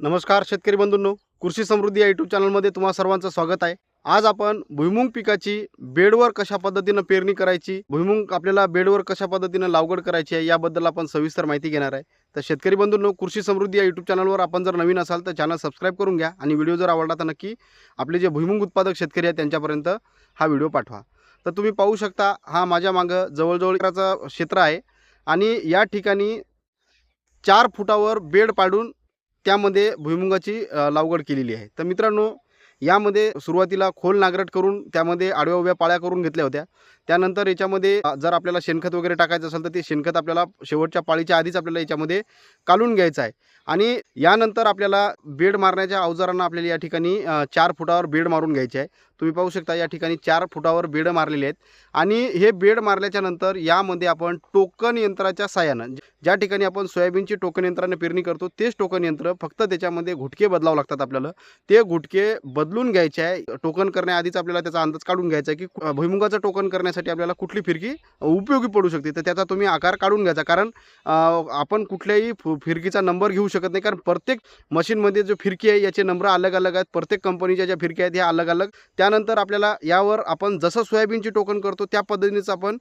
नमस्कार शेतकरी बंधूंनो कृषी समृद्धी या यूट्यूब चॅनलमध्ये तुम्हा सर्वांचं स्वागत आहे. आज आपण भुईमुंग पिकाची बेडवर कशा पद्धतीनं पेरणी करायची भुईमुंग आपल्याला बेडवर कशा पद्धतीनं लागवड करायची आहे याबद्दल आपण सविस्तर माहिती घेणार आहे. तर शेतकरी बंधूंनो कृषी समृद्धी या यूट्यूब चॅनलवर आपण जर नवीन असाल तर चॅनल सबस्क्राईब करून घ्या आणि व्हिडिओ जर आवडला तर नक्की आपले जे भुईमुंग उत्पादक शेतकरी आहेत त्यांच्यापर्यंत हा व्हिडिओ पाठवा. तर तुम्ही पाहू शकता हा माझ्या मागं जवळजवळ एकराचं क्षेत्र आहे आणि या ठिकाणी चार फुटावर बेड पाडून त्यामध्ये भुईमुगाची लागवड केलेली आहे. तर मित्रांनो यामध्ये सुरुवातीला खोल नांगरट करून त्यामध्ये आडव्या उभ्या पाळ्या करून घेतल्या होत्या. त्यानंतर याच्यामध्ये जर आपल्याला शेणखत वगैरे टाकायचं असेल तर ते शेणखत आपल्याला शेवटच्या पाळीच्या आधीच आपल्याला याच्यामध्ये काढून घ्यायचं आहे. आणि यानंतर आपल्याला बेड मारण्याच्या अवजारांना आपल्याला या ठिकाणी चार फुटावर बेड मारून घ्यायचे आहे. तुम्ही पाहू शकता या ठिकाणी चार फुटावर बेड मारलेले आहेत. आणि हे बेड मारल्याच्या नंतर यामध्ये आपण टोकन यंत्राच्या साह्यानं ज्या ठिकाणी आपण सोयाबीनची टोकन यंत्राने पेरणी करतो तेच टोकन यंत्र फक्त त्याच्यामध्ये घुटके बदलावं लागतात आपल्याला. ते घुटके बदलून घ्यायचे आहे. टोकन करण्याआधीच आपल्याला त्याचा अंदाज काढून घ्यायचा आहे की भुईमुगाचं टोकन करण्यासाठी आपल्याला कुठली फिरकी उपयोगी पडू शकते? तर त्याचा तुम्ही आकार काढून घ्यायचा. कारण आपण कुठल्याही फु- फिरकीचा नंबर घेऊ शकत नाही. कारण प्रत्येक मशीनमध्ये जो फिरकी आहे याचे नंबर अलग अलग आहेत. प्रत्येक कंपनीच्या ज्या फिरक्या आहेत ह्या अलग अलग त्यानंतर आपल्याला यावर आपण जसं सोयाबीनची टोकन करतो त्या पद्धतीनेच आपण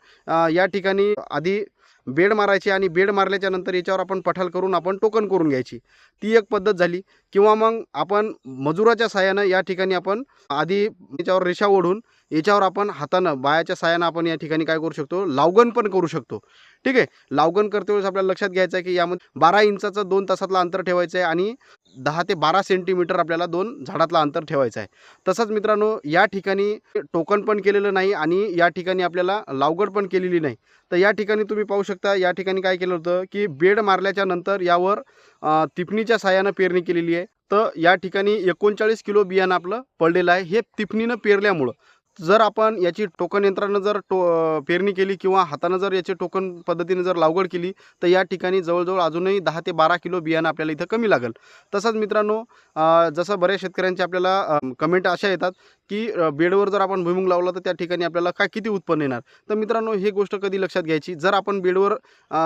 या ठिकाणी आधी बेड मारायची आणि बेड मारल्याच्या नंतर याच्यावर आपण पठाल करून आपण टोकन करून घ्यायची. ती एक पद्धत झाली. किंवा मग आपण मजुराच्या साहाय्यानं या ठिकाणी आपण आधी याच्यावर रेषा ओढून याच्यावर आपण हातानं बायाच्या साह्यानं आपण या ठिकाणी काय करू शकतो? लावगण पण करू शकतो. ठीक आहे? लावगण करते वेळेस आपल्याला लक्षात घ्यायचं आहे की यामध्ये बारा इंचाचं दोन तासातलं अंतर ठेवायचं आहे आणि दहा ते बारा सेंटीमीटर आपल्याला दोन झाडातला अंतर ठेवायचं आहे. तसंच मित्रांनो या ठिकाणी टोकन पण केलेलं नाही आणि या ठिकाणी आपल्याला लावगड पण केलेली नाही. तर या ठिकाणी तुम्ही पाहू शकता या ठिकाणी काय केलं होतं की बेड मारल्याच्या नंतर यावर तिफणीच्या साह्यानं पेरणी केलेली आहे. तर या ठिकाणी एकोणचाळीस किलो बियाणं आपलं पडलेलं आहे. हे तिफणीनं पेरल्यामुळं जर आपण याची टोकन यंत्रानं जर टो पेरणी केली किंवा हातानं जर याची टोकन पद्धतीने जर लागवड केली तर या ठिकाणी जवळजवळ अजूनही दहा ते बारा किलो बियाणं आपल्याला इथं कमी लागेल. तसंच मित्रांनो जसं बऱ्याच शेतकऱ्यांचे आपल्याला कमेंट अशा येतात की बेडवर जर आपण भुईमुग लावला तर त्या ठिकाणी आपल्याला काय किती उत्पन्न येणार? तर मित्रांनो हे गोष्ट कधी लक्षात घ्यायची? जर आपण बेडवर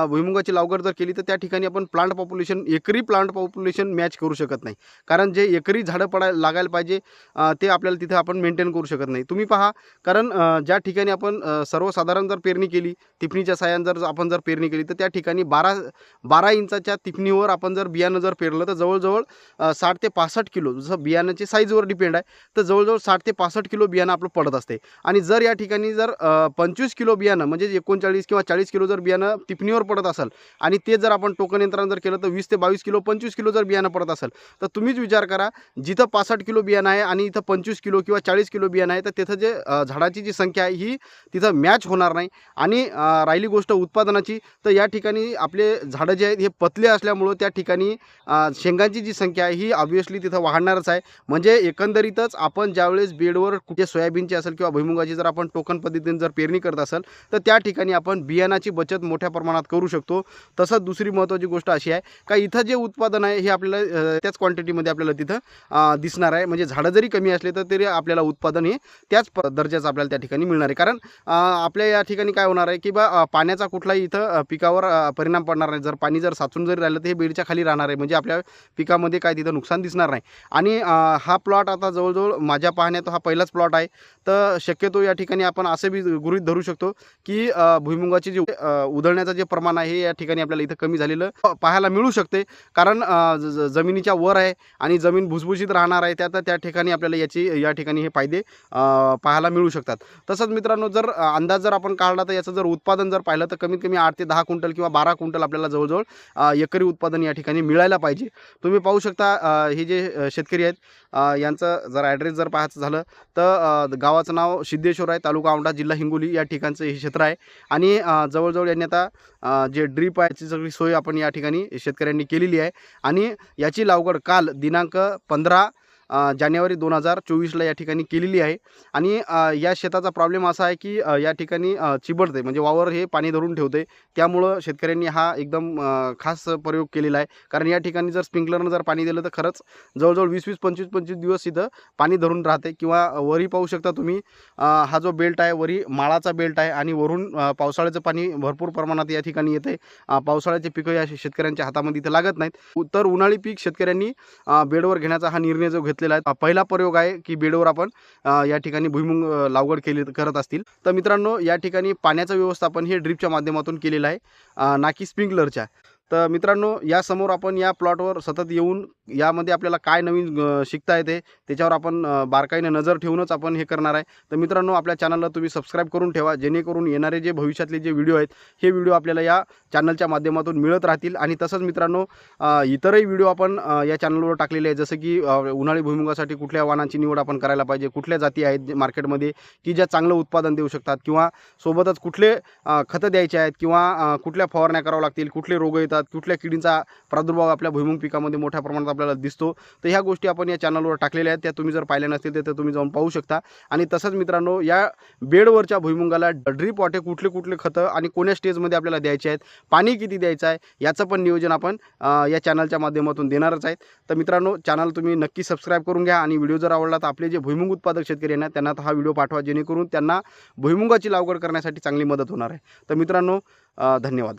भुईमुगाची लागवड जर केली तर त्या ठिकाणी आपण प्लांट पॉप्युलेशन एकरी प्लांट पॉप्युलेशन मॅच करू शकत नाही. कारण जे एकरी झाडं पडायला लागायला पाहिजे ते आपल्याला तिथं आपण मेंटेन करू शकत नाही. तुम्ही पहा कारण ज्या ठिकाणी आपण सर्वसाधारण जर पेरणी केली टिपणीच्या साह्यानं जर आपण जर पेरणी केली तर त्या ठिकाणी बारा बारा इंचाच्या टिपणीवर आपण जर बियाणं जर पेरलं तर जवळजवळ साठ ते पासष्ट किलो जसं बियाण्याची साईजवर डिपेंड आहे तर जवळजवळ साठ ते पासष्ट किलो बियाणं आपलं पडत असते. आणि जर या ठिकाणी जर पंचवीस किलो बियाणं म्हणजे एकोणचाळीस किंवा चाळीस किलो जर बियाणं टिपणीवर पडत असेल आणि ते जर आपण टोकन यंत्रानं जर केलं तर वीस ते बावीस किलो पंचवीस किलो जर बियाणं पडत असेल तर तुम्हीच विचार करा जिथं पासष्ट किलो बियाणं आहे आणि इथं पंचवीस किलो किंवा चाळीस किलो बियाणं आहे तर तिथं जे झाडाची जी संख्या आहे ही तिथं मॅच होणार नाही. आणि राहिली गोष्ट उत्पादनाची तर या ठिकाणी आपले झाडं जे आहेत हे पतले असल्यामुळं त्या ठिकाणी शेंगांची जी संख्या आहे ही ऑब्वियसली तिथं वाढणारच आहे. म्हणजे एकंदरीतच आपण ज्यावेळेस बेडवर कुठे सोयाबीनची असेल किंवा भुईमुगाची जर आपण टोकन पद्धतीने जर पेरणी करत असेल तर त्या ठिकाणी आपण बियाणाची बचत मोठ्या प्रमाणात करू शकतो. तसंच दुसरी महत्त्वाची गोष्ट अशी आहे का इथं जे उत्पादन आहे हे आपल्याला त्याच क्वांटिटीमध्ये आपल्याला तिथं दिसणार आहे. म्हणजे झाडं जरी कमी असले तर तरी आपल्याला उत्पादन हे त्याच प दर्जाचं आपल्याला त्या ठिकाणी मिळणार आहे. कारण आपल्या या ठिकाणी काय होणार आहे की बा पाण्याचा कुठलाही इथं पिकावर परिणाम पडणार नाही. जर पाणी जर साचून जरी राहिलं तर हे बेडच्या खाली राहणार आहे. म्हणजे आपल्या पिकामध्ये काय तिथं नुकसान दिसणार नाही. आणि हा प्लॉट आता जवळजवळ माझ्या पाहण्यात हा पहिलाच प्लॉट आहे. तर शक्यतो या ठिकाणी आपण असं बी गृहीत धरू शकतो की भुईमुगाचे जे उधळण्याचं जे प्रमाण आहे या ठिकाणी आपल्याला इथं कमी झालेलं पाहायला मिळू शकते. कारण ज- जमिनीच्या वर आहे आणि जमीन भुसभुशीत राहणार आहे. त्या तर त्या ठिकाणी आपल्याला याची या ठिकाणी हे फायदे पाहायला मिळू शकतात. तसंच मित्रांनो जर अंदाज जर आपण काढला तर याचं जर उत्पादन जर पाहिलं तर कमीत कमी आठ ते दहा क्विंटल किंवा बारा क्विंटल आपल्याला जवळजवळ एकरी उत्पादन या ठिकाणी मिळायला पाहिजे. तुम्ही पाहू शकता हे जे शेतकरी आहेत यांचं जर ॲड्रेस जर पाहायचं झालं तर गावाचं नाव सिद्धेश्वर आहे तालुका औंढा जिल्हा हिंगोली या ठिकाणचं हे क्षेत्र आहे. आणि जवळजवळ यांनी आता जे ड्रीप आहे याची सगळी सोय आपण या ठिकाणी शेतकऱ्यांनी केलेली आहे. आणि याची लागवड काल दिनांक पंधरा जानेवारी दोन हजार चोवीसला या ठिकाणी केलेली आहे. आणि या शेताचा प्रॉब्लेम असा आहे की या ठिकाणी चिबडते. म्हणजे वावर हे पाणी धरून ठेवते. त्यामुळं शेतकऱ्यांनी हा एकदम खास प्रयोग केलेला आहे. कारण या ठिकाणी जर स्प्रिंकलरनं जर पाणी दिलं तर खरंच जवळजवळ वीस वीस पंचवीस पंचवीस दिवस इथं पाणी धरून राहते. किंवा वरी पाहू शकता तुम्ही हा जो बेल्ट आहे वरी माळाचा बेल्ट आहे आणि वरून पावसाळ्याचं पाणी भरपूर प्रमाणात या ठिकाणी येते. पावसाळ्याचे पिकं या शेतकऱ्यांच्या हातामध्ये इथं लागत नाहीत. तर उन्हाळी पीक शेतकऱ्यांनी बेडवर घेण्याचा हा निर्णय जो घेतलेला आहे. पहिला प्रयोग आहे की बेडवर आपण या ठिकाणी भुईमुंग लागवड केली करत असतील. तर मित्रांनो या ठिकाणी पाण्याचं व्यवस्थापन हे ड्रिपच्या माध्यमातून केलेलं आहे. ना की स्प्रिंकलरच्या. तर मित्रांनो यासमोर आपण या प्लॉटवर सतत येऊन यामध्ये आपल्याला काय नवीन शिकता येते त्याच्यावर आपण बारकाईने नजर ठेवूनच आपण हे करणार आहे. तर मित्रांनो आपल्या चॅनलला तुम्ही सबस्क्राईब करून ठेवा जेणेकरून येणारे जे भविष्यातले जे व्हिडिओ आहेत हे व्हिडिओ आपल्याला या चॅनलच्या माध्यमातून मिळत राहतील. आणि तसंच मित्रांनो इतरही व्हिडिओ आपण या चॅनलवर टाकलेले आहेत जसं की उन्हाळी भुईमुगासाठी कुठल्या वाहनांची निवड आपण करायला पाहिजे कुठल्या जाती आहेत जे मार्केटमध्ये की ज्या चांगलं उत्पादन देऊ शकतात किंवा सोबतच कुठले खतं द्यायचे आहेत किंवा कुठल्या फवारण्या कराव्या लागतील कुठले रोग येतात कुठल्या किडींचा प्रादुर्भाव आपल्या भुईमुंग पिकामध्ये मोठ्या प्रमाणात आपल्याला दिसतो. तर ह्या गोष्टी आपण या चॅनलवर टाकलेल्या आहेत. त्या तुम्ही जर पाहिल्या नसतील तर तुम्ही जाऊन पाहू शकता. आणि तसंच मित्रांनो या बेडवरच्या भुईमुगाला ड्रीप वाटे कुठले कुठले खतं आणि कोण्या स्टेजमध्ये आपल्याला द्यायचे आहेत पाणी किती द्यायचं आहे याचं पण नियोजन आपण या चॅनलच्या माध्यमातून देणारच आहेत. तर मित्रांनो चॅनल तुम्ही नक्की सबस्क्राईब करून घ्या आणि व्हिडिओ जर आवडला तर आपले जे भुईमुंग उत्पादक शेतकरी आहे त्यांना हा व्हिडिओ पाठवा जेणेकरून त्यांना भुईमुगाची लागवड करण्यासाठी चांगली मदत होणार आहे. तर मित्रांनो धन्यवाद.